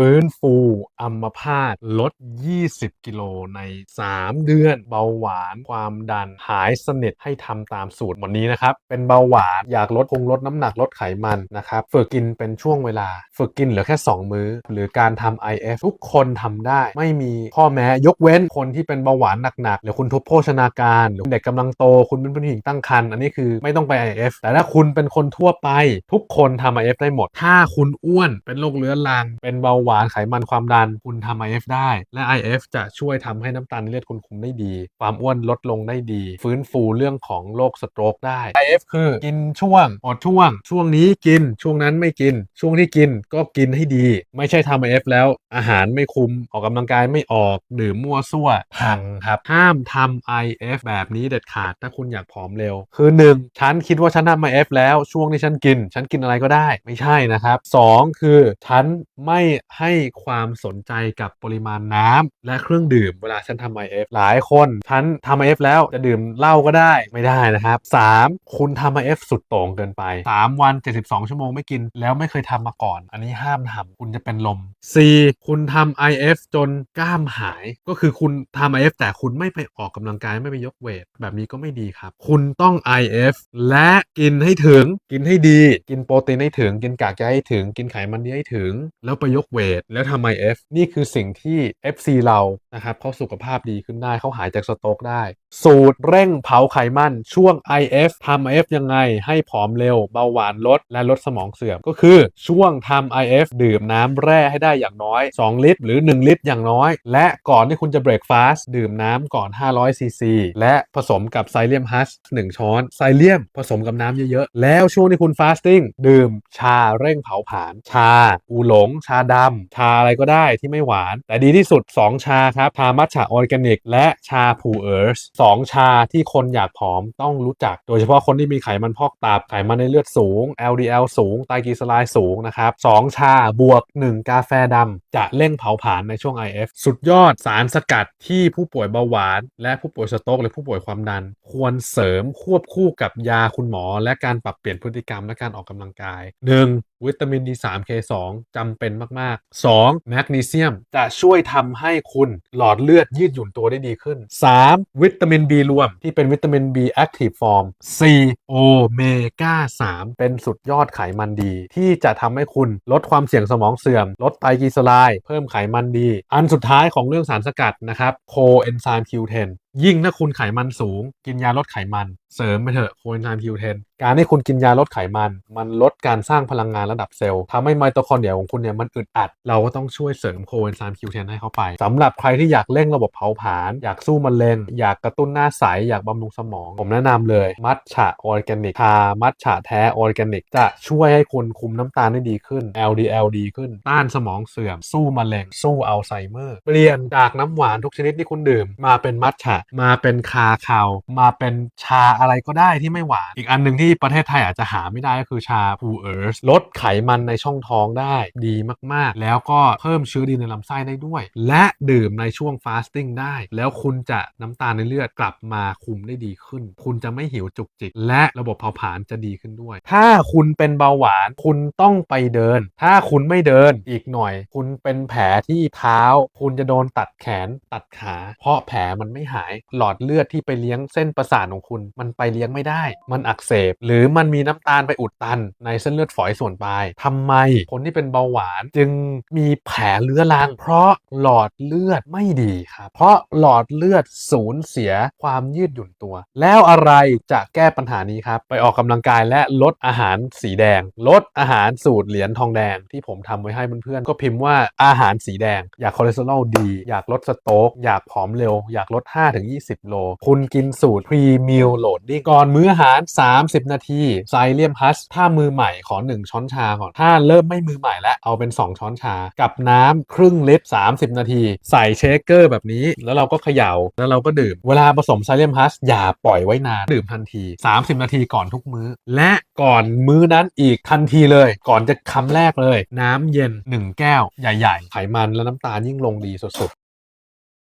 ฟื้นฟูอัมพาตลด 20 กิโลใน 3 เดือน เบาหวานความดันหายสนิทให้ทำตามสูตรวันนี้นะครับ เป็นเบาหวานอยากลดคงลดน้ำหนักลดไขมันนะครับ ฝึกกินเป็นช่วงเวลา ฝึกกินเหลือแค่ 2 มื้อ หรือการทำ IF ทุกคนทำได้ ไม่มีข้อแม้ยกเว้นคนที่เป็นเบาหวานหนักๆหรือคุณทุบโภชนาการ หรือเด็กกำลังโต คุณเป็นผู้หญิงตั้งครรภ์อันนี้คือไม่ต้องไป IF แต่ถ้าคุณเป็นคนทั่วไป ทุกคนทำ IF ได้หมด ถ้าคุณอ้วนเป็นโรคเรื้อรังเป็นเบาหวานไขมันความดันคุณทำ IF ได้ และ IF จะช่วยทำให้น้ำตาลในเลือดคุณคุมได้ดี ความอ้วนลดลงได้ดี ฟื้นฟูเรื่องของโรคสโตรกได้ IF คือกินช่วงอดช่วง ช่วงนี้กินช่วงนั้นไม่กิน ช่วงที่กินก็กินให้ดี ไม่ใช่ทำ IF แล้วอาหารไม่คุมออกกำลังกายไม่ออกดื่มมั่วซั่วพังครับห้ามทำ IF แบบนี้เด็ดขาดถ้าคุณอยากผอมเร็ว คือ 1. ฉันคิดว่าฉันทำ IF แล้วช่วงที่ฉันกิน ฉันกินอะไรก็ได้ไม่ใช่นะครับ 2. คือฉันไม่ให้ความสนใจกับปริมาณน้ำและเครื่องดื่มเวลาฉันทำ IF หลายคนฉันทำ IF แล้วจะดื่มเหล้าก็ได้ไม่ได้นะครับ 3. คุณทำ IF สุดโต่งเกินไป 3 วัน 72 ชั่วโมงไม่กิน แล้วไม่เคยทำมาก่อน อันนี้ห้ามทำคุณจะเป็นลม 4. คุณทำ IF จนกล้ามหาย ก็คือคุณทำ IF แต่คุณไม่ไปออกกำลังกายไม่ไปยกเวท แบบนี้ก็ไม่ดีครับ คุณต้อง IF และกินให้ถึงกินให้ดี กินโปรตีนให้ถึง กินกากใยให้ถึง กินไขมันให้ถึง แล้วไปยกเวทแล้วทำ IF นี่คือสิ่งที่ FC เรานะครับเขาสุขภาพดีขึ้นได้เขาหายจากสโตรกได้ สูตรเร่งเผาไขมันช่วง IF ทำ IF ยังไงให้ผอมเร็ว เบาหวานลด และลดสมองเสื่อมก็คือช่วงทำ IF ดื่มน้ำแร่ให้ได้อย่างน้อย 2 ลิตร หรือ 1 ลิตรอย่างน้อย และก่อนที่คุณจะเบรกฟาสต์ดื่มน้ำก่อน 500 ซีซี และผสมกับไซเลียมฮัส1ช้อน ไซเลียมผสมกับน้ำเยอะๆ แล้วช่วงที่คุณฟาสติ้งดื่มชาเร่งเผาผลาญชาอูหลง ชาดำชาอะไรก็ได้ที่ไม่หวาน แต่ดีที่สุด 2 ชาครับชามัทฉะออร์แกนิก และชาพูเอิร์สสองชาที่คนอยากผอมต้องรู้จัก โดยเฉพาะคนที่มีไขมันพอกตับไขมันในเลือดสูง LDL สูงไตรกลีเซอไรด์สูงนะครับ2ชาบวก 1 กาแฟดำจะเร่งเผาผลาญในช่วง IF สุดยอดสารสกัดที่ผู้ป่วยเบาหวาน และผู้ป่วยสโตรกหรือผู้ป่วยความดัน ควรเสริมควบคู่กับยาคุณหมอ และการปรับเปลี่ยนพฤติกรรมและการออกกำลังกาย 1. วิตามิน D3 K2 จำเป็นมาก 2. แมกนีเซียมจะช่วยทำให้คุณหลอดเลือดยืดหยุ่นตัวได้ดีขึ้น 3. วิตามิน B รวมที่เป็นวิตามิน B active form 4. โอเมก้า3เป็นสุดยอดไขมันดี ที่จะทำให้คุณลดความเสี่ยงสมองเสื่อม ลดไตรกลีเซอไรด์เพิ่มไขมันดี อันสุดท้ายของเรื่องสารสกัดนะครับโคเอนไซม์ Q10 ยิ่งถ้าคุณไขมันสูง กินยาลดไขมันเสริมไปเถอะโคเอนไซม์ Q10 การที่คุณกินยาลดไขมัน มันลดการสร้างพลังงานระดับเซลล์ทำให้ไมโตคอนเดรียของคุณเนี่ยมันอึดอัด เราก็ต้องช่วยเสริมโคเอนไซม์ Q10 ให้เข้าไปสำหรับใครที่อยากเร่งระบบเผาผลาญอยากสู้มะเร็งอยากกระตุ้นหน้าใสอยากบำรุงสมอง ผมแนะนำเลย มัทฉะออร์แกนิกชามัทฉะแท้ออร์แกนิก จะช่วยให้คุณคุมน้ำตาลได้ดีขึ้น LDL ดีขึ้น ต้านสมองเสื่อม สู้มะเร็งสู้อัลไซเมอร์เปลี่ยนจากน้ำหวานทุกชนิดที่คุณดื่ม มาเป็นมัทฉะมาเป็นคาคาวมาเป็นชาอะไรก็ได้ที่ไม่หวาน อีกอันหนึ่งที่ประเทศไทยอาจจะหาไม่ได้ก็คือชาพูเอิร์สลดไขมันในช่องท้องได้ดีมากๆ แล้วก็เพิ่มเชื้อดีในลำไส้ได้ด้วย และดื่มในช่วงฟาสติ้งได้ แล้วคุณจะน้ำตาลในเลือดกลับมาคุมได้ดีขึ้น คุณจะไม่หิวจุกจิก และระบบเผาผลาญจะดีขึ้นด้วย ถ้าคุณเป็นเบาหวานคุณต้องไปเดิน ถ้าคุณไม่เดินอีกหน่อย คุณเป็นแผลที่เท้า คุณจะโดนตัดแขนตัดขา เพราะแผลมันไม่หายหลอดเลือดที่ไปเลี้ยงเส้นประสาทของคุณมันันไปเลี้ยงไม่ได้ มันอักเสบ หรือมันมีน้ำตาลไปอุดตัน ในเส้นเลือดฝอยส่วนปลายทำไมคนที่เป็นเบาหวานจึงมีแผลเรื้อรัง เพราะหลอดเลือดไม่ดีครับ เพราะหลอดเลือดสูญเสียความยืดหยุ่นตัว แล้วอะไรจะแก้ปัญหานี้ครับ ไปออกกำลังกายและลดอาหารสีแดง ลดอาหารสูตรเหรียญทองแดงที่ผมทำไว้ให้เพื่อนๆก็พิมพ์ว่าอาหารสีแดง อยากคอเลสเตอรอลดี อยากลดสโตรกอยากผอมเร็ว อยากลด 5-20 โล คุณกินสูตรพรีมิลโหลดดิ้งก่อนมื้ออาหาร 30 นาทีไซเลียมฮัสถ้ามือใหม่ขอ 1 ช้อนชาก่อนถ้าเริ่มไม่มือใหม่แล้วเอาเป็น 2 ช้อนชา กับน้ำครึ่งลิตร 30 นาที ใส่เชคเกอร์แบบนี้ แล้วเราก็เขย่าแล้วเราก็ดื่ม เวลาผสมไซเลียมฮัสอย่าปล่อยไว้นาน ดื่มทันที 30 นาทีก่อนทุกมื้อ และก่อนมื้อนั้นอีกทันทีเลย ก่อนจะคำแรกเลย น้ำเย็น 1 แก้วใหญ่ ๆ ไขมันและน้ำตาลยิ่งลงดีสุดๆ